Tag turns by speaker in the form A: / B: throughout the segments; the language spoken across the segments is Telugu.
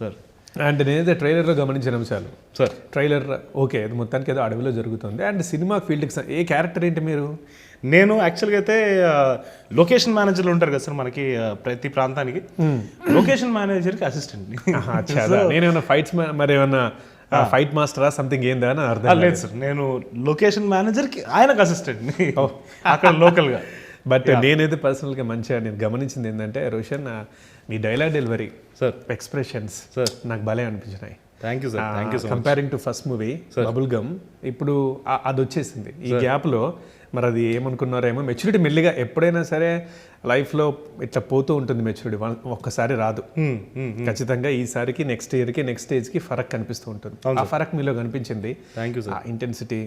A: సార్.
B: అండ్ నేనైతే ట్రైలర్లో గమనించిన అంశాలు.
A: సార్.
B: ట్రైలర్ ఓకే అది మొత్తానికి ఏదో అడవిలో జరుగుతుంది. అండ్ సినిమా ఫీల్డ్కి ఏ క్యారెక్టర్ ఏంటి మీరు?
A: నేను యాక్చువల్గా అయితే లొకేషన్ మేనేజర్లు ఉంటారు కదా సార్ మనకి ప్రతి ప్రాంతానికి. లొకేషన్ మేనేజర్కి అసిస్టెంట్.
B: నేనేమన్నా ఫైట్స్ మరి ఏమన్నా ఫైట్ మాస్టరా సంథింగ్ ఏందా అని అర్థం
A: లేదు సార్ నేను లొకేషన్ మేనేజర్కి ఆయనకు అసిస్టెంట్ అక్కడ లోకల్గా.
B: బట్ నేనైతే పర్సనల్గా మంచిగా నేను గమనించింది ఏంటంటే రోషన్ మీ dialogue delivery
A: sir
B: expressions
A: sir
B: నాకు భలే అనిపించినాయి.
A: Thank you sir thank you
B: comparing to first movie Bubblegum ఇప్పుడు అది వచ్చేసింది. ఈ గ్యాప్లో మరి అది ఏమనుకున్నారేమో మెచ్యూరిటీ మెల్లిగా ఎప్పుడైనా సరే లైఫ్లో ఇట్లా పోతూ ఉంటుంది మెచ్యూరిటీ ఒక్కసారి రాదు. ఖచ్చితంగా ఈసారికి నెక్స్ట్ ఇయర్కి నెక్స్ట్ స్టేజ్కి ఫరక్ కనిపిస్తూ ఉంటుంది. ఆ ఫరక్ మీలో కనిపించింది.
A: థ్యాంక్ యూ
B: ఆ ఇంటెన్సిటీ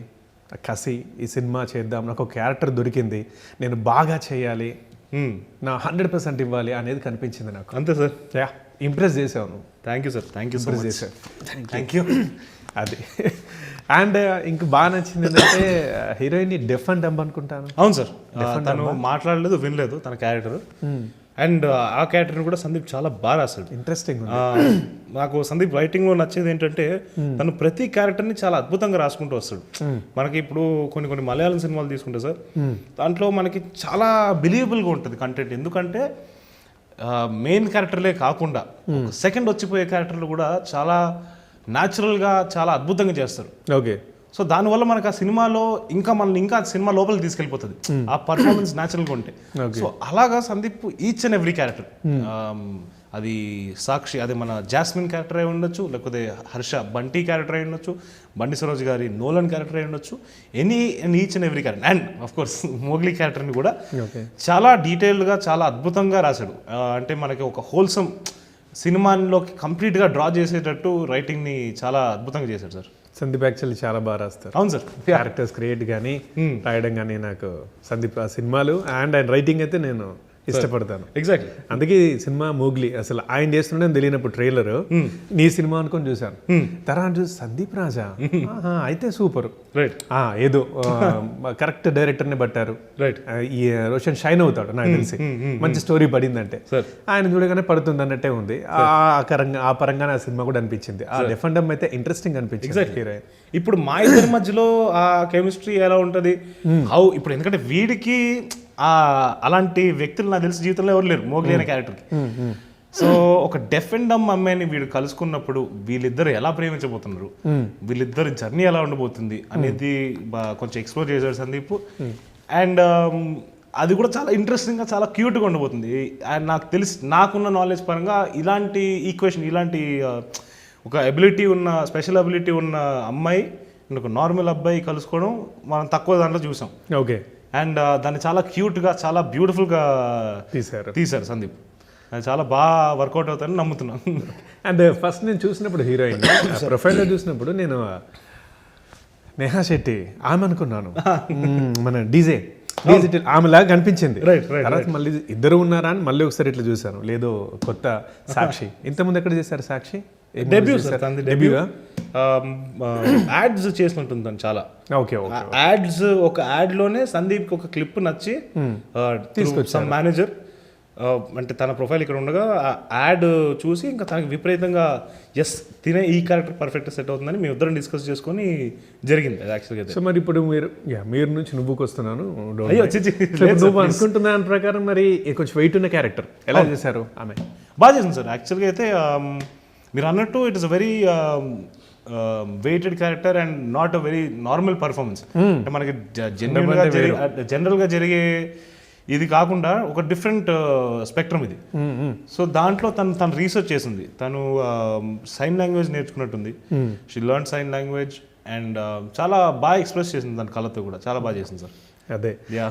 B: కసి ఈ సినిమా చేద్దాం నాకు ఒక క్యారెక్టర్ దొరికింది నేను బాగా చేయాలి నా హండ్రెడ్ పర్సెంట్ ఇవ్వాలి అనేది కనిపించింది నాకు.
A: అంతే సార్.
B: యా ఇంప్రెస్ చేసావు
A: thank you sir thank you so
B: impress చేసావు. థ్యాంక్ యూ అది. అండ్ ఇంక బాగా నచ్చింది ఏంటంటే హీరోయిన్ డెఫ్ అండ్ అనుకుంటాను.
A: అవును సార్. తను మాట్లాడలేదు వినలేదు తన క్యారెక్టర్. అండ్ ఆ క్యారెక్టర్ కూడా సందీప్ చాలా బాగా రాశాడు.
B: ఇంట్రెస్టింగ్
A: నాకు సందీప్ రైటింగ్లో నచ్చేది ఏంటంటే తను ప్రతి క్యారెక్టర్ని చాలా అద్భుతంగా రాసుకుంటూ వస్తాడు. మనకి ఇప్పుడు కొన్ని కొన్ని మలయాళం సినిమాలు తీసుకుంటే సార్ దాంట్లో మనకి చాలా బిలీవబుల్గా ఉంటుంది కంటెంట్ ఎందుకంటే మెయిన్ క్యారెక్టర్లే కాకుండా సెకండ్ వచ్చిపోయే క్యారెక్టర్లు కూడా చాలా natural గా చాలా అద్భుతంగా చేస్తారు.
B: ఓకే
A: సో దానివల్ల మనకు ఆ సినిమాలో ఇంకా మనల్ని ఇంకా ఆ సినిమా లోపలికి తీసుకెళ్ళిపోతుంది. ఆ పర్ఫార్మెన్స్ న్యాచురల్గా ఉంటే. సో అలాగా Sandeep each and every character అది సాక్షి అదే మన జాస్మిన్ క్యారెక్టర్ అయి ఉండొచ్చు లేకపోతే హర్ష బంటి క్యారెక్టర్ అయి ఉండొచ్చు బండి సరోజ్ గారి నోలన్ క్యారెక్టర్ అయి ఉండొచ్చు any and each and every character and of course Mowgli క్యారెక్టర్ని కూడా చాలా డీటెయిల్డ్గా చాలా అద్భుతంగా రాశాడు. ఆ, అంటే మనకి ఒక హోల్సమ్ సినిమాలోకి కంప్లీట్గా డ్రా చేసేటట్టు రైటింగ్ని చాలా అద్భుతంగా చేశాడు సార్
B: సందీప్ యాక్చువల్లీ చాలా బాగా రాస్తారు.
A: అవును సార్.
B: క్యారెక్టర్స్ క్రియేట్ కానీ రాయడం కానీ నాకు సందీప్ ఆ సినిమాలు అండ్ ఆయన రైటింగ్ అయితే నేను ఇష్టపడతాను.
A: ఎగ్జాక్ట్లీ
B: అందుకే సినిమా మోగ్లీ అసలు ఆయన చేస్తుండే తెలియనప్పుడు ట్రైలర్. నీ సినిమా అనుకొని చూశాను. తర్వాత చూసి సందీప్ రాజా? ఆహా, అయితే సూపర్.
A: రైట్
B: ఆ, ఏదో కరెక్ట్ డైరెక్టర్ని పట్టారు
A: రైట్
B: ఈ రోషన్ షైన్ అవుతాడు నాకు తెలిసి. మంచి స్టోరీ పడిందంటే. ఆయన చూడగానే పడుతుంది అన్నట్టే ఉంది. ఆ కరంగా ఆ పరంగానే ఆ సినిమా కూడా అనిపించింది. ఆ డెఫెండమ్ అయితే ఇంట్రెస్టింగ్ అనిపించింది
A: ఇప్పుడు మా ఇద్దరి మధ్యలో ఆ కెమిస్ట్రీ ఎలా ఉంటుంది? హౌ ఇప్పుడు ఎందుకంటే వీడికి అలాంటి వ్యక్తులు నాకు తెలిసి జీవితంలో ఎవరు లేరు. మోగ్లీ అనే క్యారెక్టర్కి. సో ఒక డెఫ్ అండ్ డమ్ అమ్మాయిని వీడు కలుసుకున్నప్పుడు వీళ్ళిద్దరు ఎలా ప్రేమించబోతున్నారు? వీళ్ళిద్దరు జర్నీ ఎలా ఉండబోతుంది అనేది కొంచెం ఎక్స్ప్లోర్ చేశాడు సందీప్. అండ్ అది కూడా చాలా ఇంట్రెస్టింగ్గా చాలా క్యూట్గా ఉండబోతుంది. అండ్ నాకు తెలిసి నాకున్న నాలెడ్జ్ పరంగా ఇలాంటి ఈక్వేషన్ ఇలాంటి ఒక అబిలిటీ ఉన్న స్పెషల్ అబిలిటీ ఉన్న అమ్మాయి ఒక నార్మల్ అబ్బాయి కలుసుకోవడం మనం తక్కువ దాంట్లో చూసాం.
B: ఓకే.
A: అండ్ దాన్ని చాలా క్యూట్గా చాలా బ్యూటిఫుల్గా
B: తీశారు.
A: తీశారు సందీప్. చాలా బాగా వర్కౌట్ అవుతాయని నమ్ముతున్నాను.
B: అండ్ ఫస్ట్ నేను చూసినప్పుడు హీరోయిన్. ప్రొఫైల్లో చూసినప్పుడు నేను నేహా శెట్టి ఆమె అనుకున్నాను. మన డీజే. డీజే ఆమెలాగా కనిపించింది. తర్వాత మళ్ళీ ఇద్దరు ఉన్నారా అని మళ్ళీ ఒకసారి ఇట్లా చూశాను. లేదో కొత్త సాక్షి. ఇంతకుముందు ఎక్కడ చేశారు సాక్షి?
A: డెబ్యూ సార్ తనది డెబ్యూ
B: డెబ్యూ
A: యాడ్స్ చేసినట్టుంది తను చాలా.
B: ఓకే ఓకే
A: యాడ్స్ ఒక యాడ్లోనే సందీప్ ఒక క్లిప్ నచ్చి తీసుకొచ్చాం మేనేజర్ అంటే తన ప్రొఫైల్ ఇక్కడ ఉండగా యాడ్ చూసి ఇంకా తనకి విపరీతంగా ఎస్ తినే ఈ క్యారెక్టర్ పర్ఫెక్ట్ సెట్ అవుతుందని మేము ఇద్దరం డిస్కస్ చేసుకొని జరిగింది. యాక్చువల్గా
B: సో మరి ఇప్పుడు మీరు మీరు నుంచి నువ్వుకు వస్తున్నాను. నువ్వు అనుకుంటున్న దాని ప్రకారం మరి కొంచెం వెయిట్ ఉన్న క్యారెక్టర్ ఎలా చేశారు ఆమె?
A: బాగా చేసింది సార్. యాక్చువల్గా అయితే um, మీరు అన్నట్టు it is very weighted character and not a very normal performance అంటే మనకి జనరల్గా జనరల్గా జరిగే ఇది కాకుండా ఒక డిఫరెంట్ స్పెక్ట్రమ్ ఇది. సో దాంట్లో తను తను రీసెర్చ్ చేసింది. తను sign language నేర్చుకున్నట్టుంది. She learn sign language and చాలా బాగా ఎక్స్ప్రెస్ చేసింది తన కళతో కూడా. చాలా బాగా చేసింది సార్.
B: అదే.
A: యా